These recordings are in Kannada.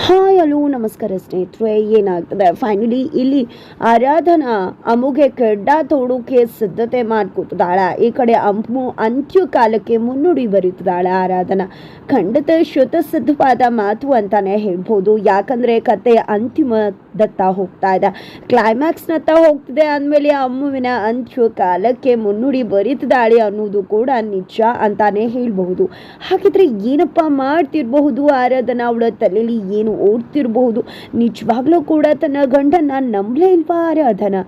Hi ಹಲೋ, ನಮಸ್ಕಾರ ಸ್ನೇಹಿತರೆ, ಏನಾಗ್ತದೆ? ಫೈನಲಿ ಇಲ್ಲಿ ಆರಾಧನಾ ಅಮುಗೆ ಕೆಡ್ಡ ತೋಡೋಕೆ ಸಿದ್ಧತೆ ಮಾಡ್ಕೊತದಾಳ ಈ ಕಡೆ ಅಮ್ಮು ಅಂತ್ಯ ಕಾಲಕ್ಕೆ ಮುನ್ನುಡಿ ಬರೀತಿದ್ದಾಳೆ. ಆರಾಧನಾ ಖಂಡಿತ ಶುತಸಿದ್ಧವಾದ ಮಾತು ಅಂತಾನೆ ಹೇಳ್ಬೋದು. ಯಾಕಂದ್ರೆ ಕತೆ ಅಂತಿಮದತ್ತ ಹೋಗ್ತಾ ಇದೆ. ಕ್ಲೈಮ್ಯಾಕ್ಸ್ನತ್ತ ಹೋಗ್ತಿದೆ ಅಂದಮೇಲೆ ಅಮ್ಮುವಿನ ಅಂತ್ಯ ಕಾಲಕ್ಕೆ ಮುನ್ನುಡಿ ಬರೀತಿದ್ದಾಳೆ ಅನ್ನೋದು ಕೂಡ ನಿಜ ಅಂತಾನೆ ಹೇಳ್ಬಹುದು. ಹಾಗಿದ್ರೆ ಏನಪ್ಪ ಮಾಡ್ತಿರಬಹುದು ಆರಾಧನಾ ಅವಳ ತಲೆಯಲ್ಲಿ ಏನು ಓಡ್ತಿರಬಹುದು ನಿಜವಾಗ್ಲೂ ಕೂಡ ತನ್ನ ಗಂಡನ ನಂಬಲೇ ಇಲ್ವಾ ಆರಾಧನಾ?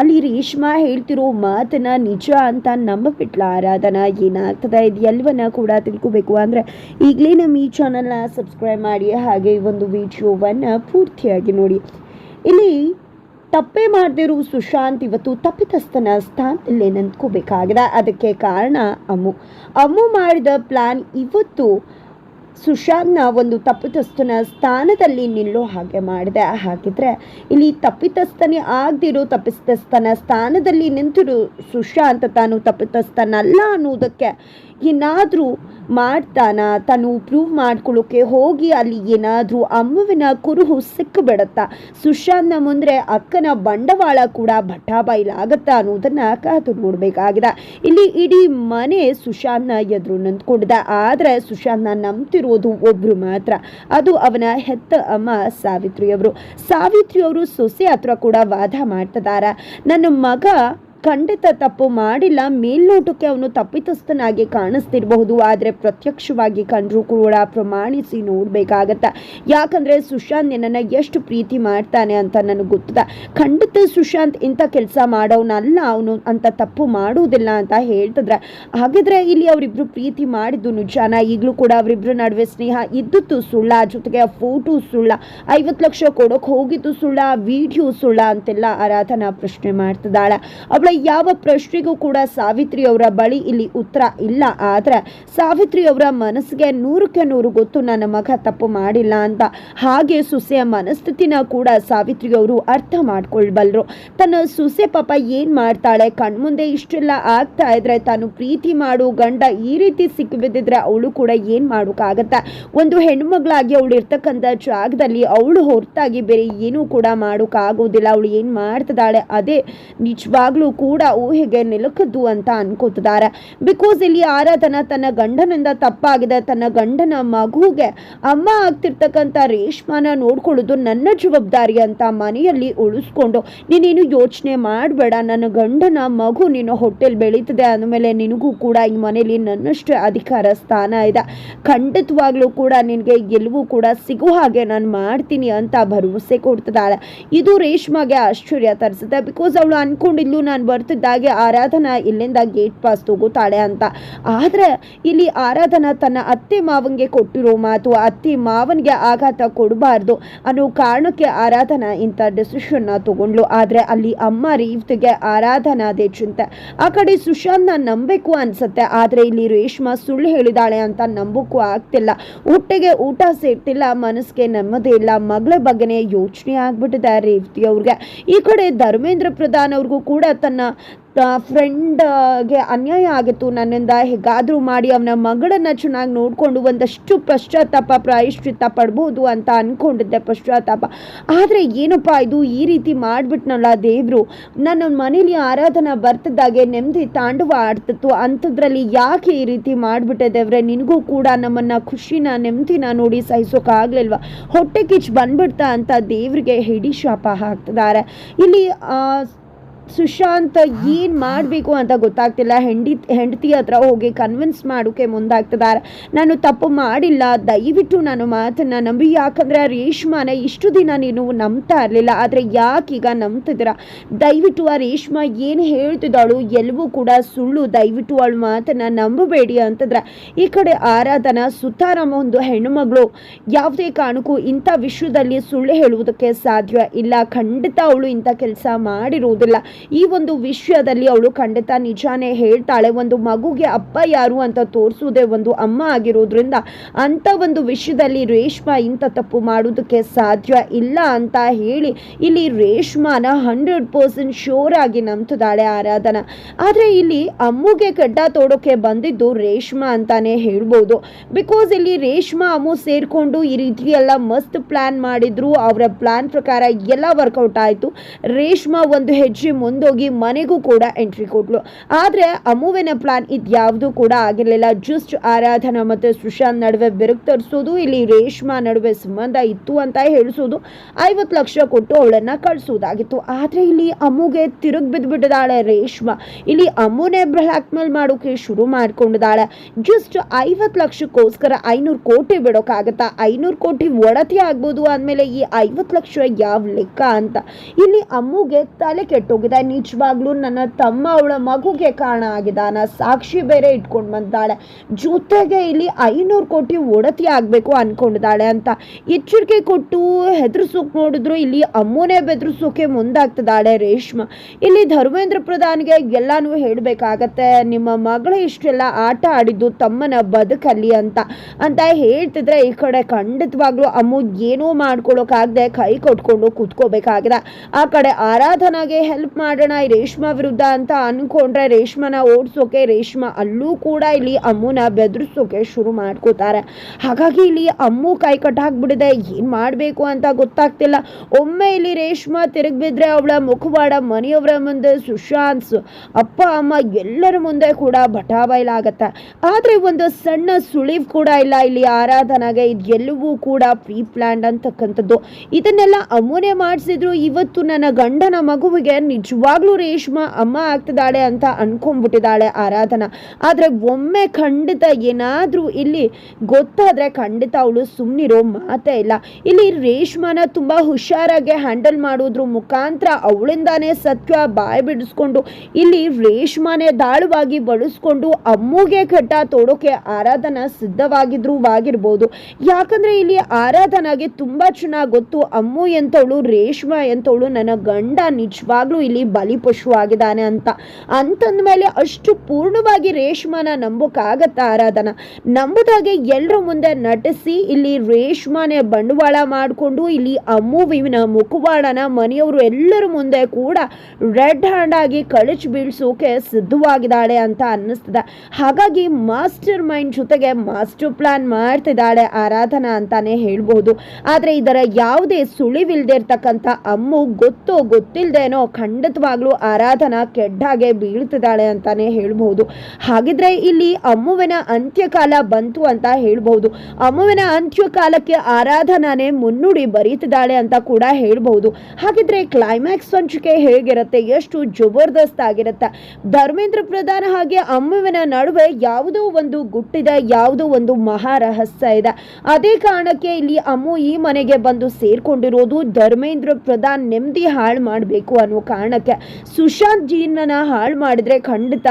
ಅಲ್ಲಿ ರೇಷ್ಮಾ ಹೇಳ್ತಿರೋ ಮಾತನ್ನ ನಿಜ ಅಂತ ನಂಬಬಿಟ್ಲ ಆರಾಧನಾ. ಏನಾಗ್ತದೆ ಇದು ಎಲ್ಲವನ್ನ ಕೂಡ ತಿಳ್ಕೊಬೇಕು ಅಂದರೆ ಈಗಲೇ ನಮ್ಮ ಈ ಚಾನಲ್ನ ಸಬ್ಸ್ಕ್ರೈಬ್ ಮಾಡಿ ಹಾಗೆ ಈ ಒಂದು ವಿಡಿಯೋವನ್ನು ಪೂರ್ತಿಯಾಗಿ ನೋಡಿ. ಇಲ್ಲಿ ತಪ್ಪೇ ಮಾಡದಿರೋ ಸುಶಾಂತ್ ಇವತ್ತು ತಪ್ಪಿತಸ್ಥನ ಸ್ಥಾನದಲ್ಲೇ ನಿಂತ್ಕೋಬೇಕಾಗಿದೆ. ಅದಕ್ಕೆ ಕಾರಣ ಅಮ್ಮು. ಅಮ್ಮು ಮಾಡಿದ ಪ್ಲಾನ್ ಇವತ್ತು ಸುಶಾಂತ್ನ ಒಂದು ತಪ್ಪಿತಸ್ಥನ ಸ್ಥಾನದಲ್ಲಿ ನಿಲ್ಲೋ ಹಾಗೆ ಮಾಡಿದೆ. ಹಾಗಿದ್ರೆ ಇಲ್ಲಿ ತಪ್ಪಿತಸ್ಥನೇ ಆಗದಿರೋ ತಪ್ಪಿತಸ್ಥನ ಸ್ಥಾನದಲ್ಲಿ ನಿಂತಿರೋ ಸುಶಾಂತ್ ತಾನು ತಪ್ಪಿತಸ್ಥನಲ್ಲ ಅನ್ನೋದಕ್ಕೆ ಏನಾದರೂ ಮಾಡ್ತಾನ? ತಾನು ಪ್ರೂವ್ ಮಾಡ್ಕೊಳ್ಳೋಕೆ ಹೋಗಿ ಅಲ್ಲಿ ಏನಾದರೂ ಅಮ್ಮವಿನ ಕುರುಹು ಸಿಕ್ಕಿಬಿಡತ್ತಾ ಸುಶಾಂತ್ನ ಮುಂದೆ ಅಕ್ಕನ ಬಂಡವಾಳ ಕೂಡ ಭಟ್ಟಾಬಾಯಿಲಾಗತ್ತಾ ಅನ್ನೋದನ್ನು ಕಾದು ನೋಡಬೇಕಾಗಿದೆ. ಇಲ್ಲಿ ಇಡೀ ಮನೆ ಸುಶಾಂತ್ನ ಎದುರು ನಿಂತ್ಕೊಂಡಿದೆ. ಆದರೆ ಸುಶಾಂತ್ನ ನಂಬ್ತಿರೋದು ಒಬ್ರು ಮಾತ್ರ. ಅದು ಅವನ ಹೆತ್ತ ಅಮ್ಮ ಸಾವಿತ್ರಿಯವರು. ಸಾವಿತ್ರಿಯವರು ಸಾವಿತ್ರಿ ಸೊಸೆ ಹತ್ರ ಕೂಡ ವಾದ ಮಾಡ್ತಿದ್ದಾರೆ. ನನ್ನ ಮಗ ಖಂಡಿತ ತಪ್ಪು ಮಾಡಿಲ್ಲ, ಮೇಲ್ನೋಟಕ್ಕೆ ಅವನು ತಪ್ಪಿತಸ್ಥನಾಗಿ ಕಾಣಿಸ್ತಿರಬಹುದು. ಆದರೆ ಪ್ರತ್ಯಕ್ಷವಾಗಿ ಕಂಡ್ರೂ ಕೂಡ ಪ್ರಮಾಣಿಸಿ ನೋಡಬೇಕಾಗತ್ತೆ? ಯಾಕಂದರೆ ಸುಶಾಂತ್ ನಿನ್ನನ್ನು ಎಷ್ಟು ಪ್ರೀತಿ ಮಾಡ್ತಾನೆ ಅಂತ ನನಗೆ ಗೊತ್ತಿದೆ. ಖಂಡಿತ ಸುಶಾಂತ್ ಇಂಥ ಕೆಲಸ ಮಾಡೋನಲ್ಲ ಅವನು, ಅಂತ ತಪ್ಪು ಮಾಡುವುದಿಲ್ಲ ಅಂತ ಹೇಳ್ತಿದ್ರೆ. ಹಾಗಿದ್ರೆ ಇಲ್ಲಿ ಅವರಿಬ್ರು ಪ್ರೀತಿ ಮಾಡಿದ್ದು ನಿಜಾನ? ಈಗಲೂ ಕೂಡ ಅವರಿಬ್ರ ನಡುವೆ ಸ್ನೇಹ ಇದ್ದದ್ದು ಸುಳ್ಳ, ಜೊತೆಗೆ ಆ ಫೋಟೋ ಸುಳ್ಳ, ಐವತ್ತು ಲಕ್ಷ ಕೊಡೋಕೆ ಹೋಗಿದ್ದು ಸುಳ್ಳ ವಿಡಿಯೋ ಸುಳ್ಳ ಅಂತೆಲ್ಲ ಆರಾಧನಾ ಪ್ರಶ್ನೆ ಮಾಡ್ತಿದ್ದಾಳೆ. ಅವಳ ಯಾವ ಪ್ರಶ್ನೆಗೂ ಕೂಡ ಸಾವಿತ್ರಿ ಅವರ ಬಳಿ ಇಲ್ಲಿ ಉತ್ತರ ಇಲ್ಲ. ಆದ್ರೆ ಸಾವಿತ್ರಿ ಅವರ ಮನಸ್ಸಿಗೆ ನೂರಕ್ಕೆ ನೂರು ಗೊತ್ತು, ನನ್ನ ಮಗ ತಪ್ಪು ಮಾಡಿಲ್ಲ ಅಂತ. ಹಾಗೆ ಸೊಸೆಯ ಮನಸ್ಥಿತಿನ ಕೂಡ ಸಾವಿತ್ರಿ ಅವರು ಅರ್ಥ ಮಾಡ್ಕೊಳ್ಬಲ್ರು. ತನ್ನ ಸೊಸೆ ಪಾಪ ಏನ್ ಮಾಡ್ತಾಳೆ, ಕಣ್ಮುಂದೆ ಇಷ್ಟೆಲ್ಲ ಆಗ್ತಾ ಇದ್ರೆ ತಾನು ಪ್ರೀತಿ ಮಾಡು ಗಂಡ ಈ ರೀತಿ ಸಿಕ್ಕಿಬಿದ್ದಿದ್ರೆ ಅವಳು ಕೂಡ ಏನ್ ಮಾಡೋಕ್ಕಾಗತ್ತೆ? ಒಂದು ಹೆಣ್ಮಗಳಾಗಿ ಅವಳು ಇರ್ತಕ್ಕಂಥ ಜಾಗದಲ್ಲಿ ಅವಳು ಹೊರತಾಗಿ ಬೇರೆ ಏನೂ ಕೂಡ ಮಾಡೋಕ್ಕಾಗೋದಿಲ್ಲ. ಅವಳು ಏನು ಮಾಡ್ತಿದ್ದಾಳೆ, ಅದೇ ನಿಜವಾಗ್ಲೂ ಕೂಡ ಊಹೆಗೆ ನಿಲುಕದ್ದು ಅಂತ ಅನ್ಕೋತಿದ್ದಾರೆ. ಬಿಕಾಸ್ ಇಲ್ಲಿ ಆರಾಧನಾ ತನ್ನ ಗಂಡನಿಂದ ತಪ್ಪಾಗಿದೆ. ತನ್ನ ಗಂಡನ ಮಗುಗೆ ಅಮ್ಮ ಆಗ್ತಿರ್ತಕ್ಕಂಥ ರೇಷ್ಮಾನ ನೋಡ್ಕೊಳ್ಳೋದು ನನ್ನ ಜವಾಬ್ದಾರಿ ಅಂತ ಮನೆಯಲ್ಲಿ ಉಳಿಸ್ಕೊಂಡು, ನೀನೇನು ಯೋಚನೆ ಮಾಡಬೇಡ. ನನ್ನ ಗಂಡನ ಮಗು ನೀನು ಹೊಟ್ಟೆಲ್ ಬೆಳೀತದೆ ಅಂದಮೇಲೆ ನಿನಗೂ ಕೂಡ ಈ ಮನೆಯಲ್ಲಿ ನನ್ನಷ್ಟೇ ಅಧಿಕಾರ ಸ್ಥಾನ ಇದೆ. ಖಂಡಿತವಾಗ್ಲೂ ಕೂಡ ನಿನಗೆ ಗೆಲುವು ಕೂಡ ಸಿಗುವ ಹಾಗೆ ನಾನು ಮಾಡ್ತೀನಿ ಅಂತ ಭರವಸೆ ಕೊಡ್ತಿದ್ದಾಳೆ. ಇದು ರೇಷ್ಮಾಗೆ ಆಶ್ಚರ್ಯ ತರಿಸುತ್ತೆ. ಬಿಕಾಸ್ ಅವಳು ಅನ್ಕೊಂಡಿದ್ಲು ನಾನು ಬರ್ತಿದ್ದಾಗೆ ಆರಾಧನಾ ಇಲ್ಲಿಂದ ಗೇಟ್ ಪಾಸ್ ತಗೋತಾಳೆ ಅಂತ. ಆದರೆ ಇಲ್ಲಿ ಆರಾಧನಾ ತನ್ನ ಅತ್ತೆ ಮಾವನಿಗೆ ಕೊಟ್ಟಿರೋ ಮಾತು, ಅತ್ತೆ ಮಾವನಿಗೆ ಆಘಾತ ಕೊಡಬಾರ್ದು ಅನ್ನೋ ಕಾರಣಕ್ಕೆ ಆರಾಧನಾ ಇಂಥ ಡಿಸಿಷನ್ನ ತಗೊಂಡ್ಲು. ಆದರೆ ಅಲ್ಲಿ ಅಮ್ಮ ರೀತಿಗೆ ಆರಾಧನಾ ಅದೇ ಚಿಂತೆ. ಆ ಕಡೆ ಸುಶಾಂತ್ನ ನಂಬಬೇಕು ಅನ್ಸುತ್ತೆ. ಆದರೆ ಇಲ್ಲಿ ರೇಷ್ಮಾ ಸುಳ್ಳು ಹೇಳಿದಾಳೆ ಅಂತ ನಂಬಕ್ಕೂ ಆಗ್ತಿಲ್ಲ. ಹೊಟ್ಟೆಗೆ ಊಟ ಸೇರ್ತಿಲ್ಲ, ಮನಸ್ಸಿಗೆ ನೆಮ್ಮದಿ ಇಲ್ಲ. ಮಗಳ ಬಗ್ಗೆನೇ ಯೋಚನೆ ಆಗ್ಬಿಟ್ಟಿದೆ ರೇವತಿ ಅವ್ರಿಗೆ. ಈ ಕಡೆ ಧರ್ಮೇಂದ್ರ ಪ್ರಧಾನ್ ಅವ್ರಿಗೂ ಕೂಡ ತನ್ನ ಫ್ರೆಂಡ್ಗೆ ಅನ್ಯಾಯ ಆಗಿತ್ತು. ನನ್ನಿಂದ ಹೇಗಾದರೂ ಮಾಡಿ ಅವನ ಮಗಳನ್ನು ಚೆನ್ನಾಗಿ ನೋಡಿಕೊಂಡು ಒಂದಷ್ಟು ಪಶ್ಚಾತ್ತಾಪ ಪ್ರಾಯಶ್ಚಿತ್ತ ಪಡ್ಬೋದು ಅಂತ ಅಂದ್ಕೊಂಡಿದ್ದೆ ಪಶ್ಚಾತ್ತಾಪ. ಆದರೆ ಏನಪ್ಪ ಇದು? ಈ ರೀತಿ ಮಾಡಿಬಿಟ್ನಲ್ಲ ದೇವರು. ನನ್ನ ಮನೇಲಿ ಆರಾಧನಾ ಬರ್ತಿದ್ದಾಗೆ ನೆಮ್ಮದಿ ತಾಂಡವ ಆಡ್ತಿತ್ತು. ಅಂಥದ್ರಲ್ಲಿ ಯಾಕೆ ಈ ರೀತಿ ಮಾಡಿಬಿಟ್ಟೆ ದೇವ್ರೆ? ನಿನಗೂ ಕೂಡ ನಮ್ಮನ್ನು ಖುಷಿನ, ನೆಮ್ಮದಿನ ನೋಡಿ ಸಹಿಸೋಕ್ಕಾಗಲಿಲ್ವ ಹೊಟ್ಟೆ ಕಿಚ್ಚು ಬಂದ್ಬಿಡ್ತಾ ಅಂತ ದೇವ್ರಿಗೆ ಹಿಡಿ ಶಾಪ ಹಾಕ್ತಿದ್ದಾರೆ. ಇಲ್ಲಿ ಸುಶಾಂತ್ ಏನು ಮಾಡಬೇಕು ಅಂತ ಗೊತ್ತಾಗ್ತಿಲ್ಲ. ಹೆಂಡಿ, ಹೆಂಡತಿ ಹತ್ರ ಹೋಗಿ ಕನ್ವಿನ್ಸ್ ಮಾಡೋಕೆ ಮುಂದಾಗ್ತಿದ್ದಾರೆ. ನಾನು ತಪ್ಪು ಮಾಡಿಲ್ಲ. ದಯವಿಟ್ಟು ನಾನು ಮಾತನ್ನ ನಂಬಿ. ಯಾಕಂದ್ರೆ ರೇಷ್ಮಾನ ಇಷ್ಟು ದಿನ ನೀನು ನಂಬ್ತಾ ಇರಲಿಲ್ಲ. ಆದರೆ ಯಾಕೀಗ ನಂಬ್ತಿದ್ದೀರ? ದಯವಿಟ್ಟು ಆ ರೇಷ್ಮಾ ಏನು ಹೇಳ್ತಿದ್ದಾಳು ಎಲ್ಲವೂ ಕೂಡ ಸುಳ್ಳು. ದಯವಿಟ್ಟು ಅವಳು ಮಾತನ್ನ ನಂಬಬೇಡಿ ಅಂತಂದ್ರೆ. ಈ ಕಡೆ ಆರಾಧನ, ಸುತಾರಾಮ ಒಂದು ಹೆಣ್ಣುಮಗಳು. ಯಾವುದೇ ಕಾರಣಕ್ಕೂ ಇಂಥ ವಿಷಯದಲ್ಲಿ ಸುಳ್ಳು ಹೇಳುವುದಕ್ಕೆ ಸಾಧ್ಯ ಇಲ್ಲ. ಖಂಡಿತ ಅವಳು ಇಂಥ ಕೆಲಸ ಮಾಡಿರುವುದಿಲ್ಲ. ಈ ಒಂದು ವಿಷಯದಲ್ಲಿ ಅವಳು ಖಂಡಿತ ನಿಜಾನೇ ಹೇಳ್ತಾಳೆ, ಒಂದು ಮಗುಗೆ ಅಪ್ಪ ಯಾರು ಅಂತ ತೋರಿಸೋದೇ ಒಂದು ಅಮ್ಮ ಆಗಿರೋದ್ರಿಂದ ಅಂಥ ಒಂದು ವಿಷಯದಲ್ಲಿ ರೇಷ್ಮಾ ಇಂಥ ತಪ್ಪು ಮಾಡೋದಕ್ಕೆ ಸಾಧ್ಯ ಇಲ್ಲ ಅಂತ ಹೇಳಿ ಇಲ್ಲಿ ರೇಷ್ಮಾನ ಹಂಡ್ರೆಡ್ ಪರ್ಸೆಂಟ್ ಶೋರ್ ಆಗಿ ನಂಬ್ತಿದ್ದಾಳೆ ಆರಾಧನಾ. ಆದರೆ ಇಲ್ಲಿ ಅಮ್ಮುಗೆ ಗಡ್ಡ ತೋಡೋಕೆ ಬಂದಿದ್ದು ರೇಷ್ಮಾ ಅಂತಾನೆ ಹೇಳ್ಬೋದು. ಬಿಕಾಸ್ ಇಲ್ಲಿ ರೇಷ್ಮಾ, ಅಮ್ಮು ಸೇರಿಕೊಂಡು ಈ ರೀತಿ ಎಲ್ಲ ಮಸ್ತ್ ಪ್ಲಾನ್ ಮಾಡಿದ್ರು. ಅವರ ಪ್ಲಾನ್ ಪ್ರಕಾರ ಎಲ್ಲ ವರ್ಕೌಟ್ ಆಯಿತು. ರೇಷ್ಮಾ ಒಂದು ಹೆಜ್ಜೆ ಮುಂದೋಗಿ ಮನೆಗೂ ಕೂಡ ಎಂಟ್ರಿ ಕೊಟ್ಲು. ಆದರೆ ಅಮ್ಮುವಿನ ಪ್ಲಾನ್ ಇದ್ಯಾವುದೂ ಕೂಡ ಆಗಿರಲಿಲ್ಲ. ಜಸ್ಟ್ ಆರಾಧನಾ ಮತ್ತು ಸುಶಾಂತ್ ನಡುವೆ ಬಿರುಕು ತರಿಸೋದು, ಇಲ್ಲಿ ರೇಷ್ಮಾ ನಡುವೆ ಸಂಬಂಧ ಇತ್ತು ಅಂತ ಹೇಳಿಸೋದು, ಐವತ್ತು ಲಕ್ಷ ಕೊಟ್ಟು ಅವಳನ್ನ ಕಳಿಸೋದಾಗಿತ್ತು. ಆದರೆ ಇಲ್ಲಿ ಅಮ್ಮುಗೆ ತಿರುಗಿ ಬಿದ್ದುಬಿಟ್ಟಿದ್ದಾಳೆ ರೇಷ್ಮಾ. ಇಲ್ಲಿ ಅಮ್ಮುನೇ ಬ್ಲ್ಯಾಕ್ ಮೇಲ್ ಮಾಡೋಕೆ ಶುರು ಮಾಡ್ಕೊಂಡಿದ್ದಾಳೆ. ಜಸ್ಟ್ ಐವತ್ತು ಲಕ್ಷಕ್ಕೋಸ್ಕರ ಐನೂರು ಕೋಟಿ ಬಿಡೋಕ್ಕಾಗತ್ತಾ ಐನೂರು ಕೋಟಿ ಒಡತಿ ಆಗ್ಬೋದು ಅಂದಮೇಲೆ ಈ ಐವತ್ತು ಲಕ್ಷ ಯಾವ ಲೆಕ್ಕ ಅಂತ. ಇಲ್ಲಿ ಅಮ್ಮುಗೆ ತಲೆ ಕೆಟ್ಟೋಗಿದೆ. ನಿಜವಾಗ್ಲೂ ನನ್ನ ತಮ್ಮ ಅವಳ ಮಗುಗೆ ಕಾರಣ ಆಗಿದ್ದಾನ. ಸಾಕ್ಷಿ ಬೇರೆ ಇಟ್ಕೊಂಡು ಬಂದಾಳೆ. ಜೊತೆಗೆ ಇಲ್ಲಿ ಐನೂರು ಕೋಟಿ ಒಡತಿ ಆಗಬೇಕು ಅನ್ಕೊಂಡಿದ್ದಾಳೆ ಅಂತ ಎಚ್ಚರಿಕೆ ಕೊಟ್ಟು ಹೆದರ್ಸೋಕೆ ನೋಡಿದ್ರು ಇಲ್ಲಿ ಅಮ್ಮನೇ ಬೆದರ್ಸೋಕೆ ಮುಂದಾಗ್ತದಾಳೆ ರೇಷ್ಮ. ಇಲ್ಲಿ ಧರ್ಮೇಂದ್ರ ಪ್ರಧಾನ್ಗೆ ಎಲ್ಲಾನು ಹೇಳಬೇಕಾಗತ್ತೆ. ನಿಮ್ಮ ಮಗಳು ಇಷ್ಟೆಲ್ಲ ಆಟ ಆಡಿದ್ದು ತಮ್ಮನ ಬದುಕಲ್ಲಿ ಅಂತ. ಅಂತ ಹೇಳ್ತಿದ್ರೆ ಈ ಕಡೆ ಖಂಡಿತವಾಗ್ಲೂ ಅಮ್ಮ ಏನೂ ಮಾಡ್ಕೊಳ್ಳೋಕ್ಕಾಗದೆ ಕೈ ಕೊಟ್ಕೊಂಡು ಕೂತ್ಕೋಬೇಕಾಗಿದೆ. ಆ ಕಡೆ ಆರಾಧನಾಗೆ ಹೆಲ್ಪ್ ಮಾಡೋಣ ರೇಷ್ಮಾ ವಿರುದ್ಧ ಅಂತ ಅನ್ಕೊಂಡ್ರೆ ರೇಷ್ಮನ ಓಡಿಸೋಕೆ ರೇಷ್ಮಾ ಅಲ್ಲೂ ಕೂಡ ಇಲ್ಲಿ ಅಮ್ಮನ ಬೆದರಿಸೋಕೆ ಶುರು ಮಾಡ್ಕೋತಾರೆ. ಹಾಗಾಗಿ ಇಲ್ಲಿ ಅಮ್ಮು ಕೈ ಕಟ್ಟಾಕ್ಬಿಡಿದೆ ಏನು ಮಾಡಬೇಕು ಅಂತ ಗೊತ್ತಾಗ್ತಿಲ್ಲ. ಒಮ್ಮೆ ಇಲ್ಲಿ ರೇಷ್ಮಾ ತಿರುಗಿ ಬಿದ್ರೆ ಅವಳ ಮುಖವಾಡ ಮನೆಯವರ ಮುಂದೆ ಸುಶಾಂತ್, ಅಪ್ಪ, ಅಮ್ಮ ಎಲ್ಲರ ಮುಂದೆ ಕೂಡ ಬಟಾಬೈಲಾಗತ್ತೆ ಆದರೆ ಒಂದು ಸಣ್ಣ ಸುಳಿವು ಕೂಡ ಇಲ್ಲ ಇಲ್ಲಿ ಆರಾಧನಾಗೆ. ಎಲ್ಲವೂ ಕೂಡ ಪ್ರೀ ಪ್ಲ್ಯಾಂಡ್ ಅಂತಕ್ಕಂಥದ್ದು. ಇದನ್ನೆಲ್ಲ ಅಮ್ಮನೇ ಮಾಡಿಸಿದ್ರು. ಇವತ್ತು ನನ್ನ ಗಂಡನ ಮಗುವಿಗೆ ನಿಜವಾಗ್ಲೂ ರೇಷ್ಮಾ ಅಮ್ಮ ಆಗ್ತಿದ್ದಾಳೆ ಅಂತ ಅನ್ಕೊಂಡ್ಬಿಟ್ಟಿದ್ದಾಳೆ ಆರಾಧನಾ. ಆದರೆ ಒಮ್ಮೆ ಖಂಡಿತ ಏನಾದರೂ ಇಲ್ಲಿ ಗೊತ್ತಾದರೆ ಖಂಡಿತ ಅವಳು ಸುಮ್ಮನಿರೋ ಮಾತೇ ಇಲ್ಲ. ಇಲ್ಲಿ ರೇಷ್ಮಾನ ತುಂಬ ಹುಷಾರಾಗಿ ಹ್ಯಾಂಡಲ್ ಮಾಡೋದ್ರ ಮುಖಾಂತರ ಅವಳಿಂದಾನೇ ಸತ್ಯ ಬಾಯಿ ಬಿಡಿಸ್ಕೊಂಡು ಇಲ್ಲಿ ರೇಷ್ಮಾನೇ ದಾಳವಾಗಿ ಬಳಸ್ಕೊಂಡು ಅಮ್ಮುಗೆ ಘಟ್ಟ ತೋಡೋಕೆ ಆರಾಧನಾ ಸಿದ್ಧವಾಗಿದ್ರು ಆಗಿರ್ಬೋದು ಯಾಕಂದ್ರೆ ಇಲ್ಲಿ ಆರಾಧನಾಗೆ ತುಂಬಾ ಚೆನ್ನಾಗಿ ಗೊತ್ತು ಅಮ್ಮು ಎಂತವಳು, ರೇಷ್ಮಾ ಎಂತವಳು, ನನ್ನ ಗಂಡ ನಿಜವಾಗ್ಲೂ ಇಲ್ಲಿ ಬಲಿಪಶು ಆಗಿದ್ದಾನೆ ಅಂತ. ಅಂತಂದ ಮೇಲೆ ಅಷ್ಟು ಪೂರ್ಣವಾಗಿ ರೇಷ್ಮಾನ ನಂಬೋಕ್ಕಾಗತ್ತ ಆರಾಧನ? ನಂಬುದಾಗೆ ಎಲ್ಲರ ಮುಂದೆ ನಟಿಸಿ, ಇಲ್ಲಿ ರೇಷ್ಮಾನೇ ಬಂಡವಾಳ ಮಾಡಿಕೊಂಡು, ಇಲ್ಲಿ ಅಮ್ಮುವಿನ ಮುಖವಾಡನ ಮನೆಯವರು ಎಲ್ಲರ ಮುಂದೆ ಕೂಡ ರೆಡ್ ಹ್ಯಾಂಡ್ ಆಗಿ ಕಳಚಿ ಬೀಳ್ಸೋಕೆ ಸಿದ್ಧವಾಗಿದ್ದಾಳೆ ಅಂತ ಅನ್ನಿಸ್ತದೆ. ಹಾಗಾಗಿ ಮಾಸ್ಟರ್ ಮೈಂಡ್ ಜೊತೆಗೆ ಮಾಸ್ಟರ್ ಪ್ಲಾನ್ ಮಾಡ್ತಿದ್ದಾಳೆ ಆರಾಧನಾ ಅಂತಾನೆ ಹೇಳ್ಬಹುದು. ಆದರೆ ಇದರ ಯಾವುದೇ ಸುಳಿವಿಲ್ದೇ ಇರ್ತಕ್ಕಂಥ ಅಮ್ಮು ಗೊತ್ತೋ ಗೊತ್ತಿಲ್ದೇನೋ ಖಂಡಿತವಾಗ್ಲೂ ಆರಾಧನಾ ಕೆಡ್ಡಾಗೆ ಬೀಳ್ತಿದ್ದಾಳೆ ಅಂತಾನೆ ಹೇಳ್ಬಹುದು. ಹಾಗಿದ್ರೆ ಇಲ್ಲಿ ಅಮ್ಮುವಿನ ಅಂತ್ಯಕಾಲ ಬಂತು ಅಂತ ಹೇಳ್ಬಹುದು. ಅಮ್ಮುವಿನ ಅಂತ್ಯಕಾಲಕ್ಕೆ ಆರಾಧನಾನೇ ಮುನ್ನುಡಿ ಬರೀತಿದ್ದಾಳೆ ಅಂತ ಕೂಡ ಹೇಳ್ಬಹುದು. ಹಾಗಿದ್ರೆ ಕ್ಲೈಮ್ಯಾಕ್ಸ್ ಹಂಚಿಕೆ ಹೇಗಿರುತ್ತೆ? ಎಷ್ಟು ಜಬರ್ದಸ್ತ್ ಆಗಿರುತ್ತೆ? ಧರ್ಮೇಂದ್ರ ಪ್ರಧಾನ ಹಾಗೆ ಅಮ್ಮುವಿನ ನಡುವೆ ಯಾವುದೋ ಒಂದು ಗುಟ್ಟಿದೆ, ಯಾವುದೋ ಒಂದು ಮಹಾರಹಸ್ಯ ಇದೆ. ಅದೇ ಕಾರಣಕ್ಕೆ ಇಲ್ಲಿ ಅಮ್ಮು ಈ ಮನೆಗೆ ಬಂದು ಸೇರ್ಕೊಂಡಿರೋದು ಧರ್ಮೇಂದ್ರ ಪ್ರಧಾನ್ ನೆಮ್ಮದಿ ಹಾಳು ಮಾಡಬೇಕು ಅನ್ನೋ ಕಾರಣಕ್ಕೆ ಸುಶಾಂತ್ ಜೀನನ ಹಾಳು ಮಾಡಿದ್ರೆ ಖಂಡಿತ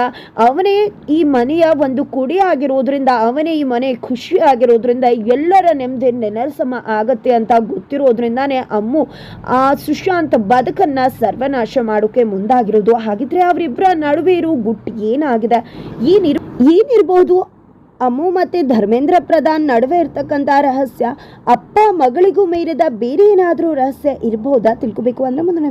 ಅವನೇ ಈ ಮನೆಯ ಒಂದು ಕುಡಿ ಆಗಿರೋದ್ರಿಂದ, ಅವನೇ ಈ ಮನೆ ಖುಷಿ ಆಗಿರೋದ್ರಿಂದ, ಎಲ್ಲರ ನೆಮ್ಮದಿ ನೆನಸಮ ಆಗತ್ತೆ ಅಂತ ಗೊತ್ತಿರೋದ್ರಿಂದಾನೇ ಅಮ್ಮು ಆ ಸುಶಾಂತ್ ಬದುಕನ್ನ ಸರ್ವನಾಶ ಮಾಡೋಕೆ ಮುಂದಾಗಿರೋದು. ಹಾಗಿದ್ರೆ ಅವರಿಬ್ಬರ ನಡುವೆ ಇರೋ ಗುಟ್ಟು ಏನಾಗಿದೆ? ಏನಿರ್, ಏನಿರ್ಬೋದು? ಅಮ್ಮು ಮತ್ತು ಧರ್ಮೇಂದ್ರ ಪ್ರಧಾನ್ ನಡುವೆ ಇರ್ತಕ್ಕಂಥ ರಹಸ್ಯ, ಅಪ್ಪ ಮಗಳಿಗೂ ಮೀರಿದ ಬೇರೆ ಏನಾದರೂ ರಹಸ್ಯ ಇರ್ಬೋದಾ? ತಿಳ್ಕೊಬೇಕು ಅಂದ್ರೆ ಮುಂದೆ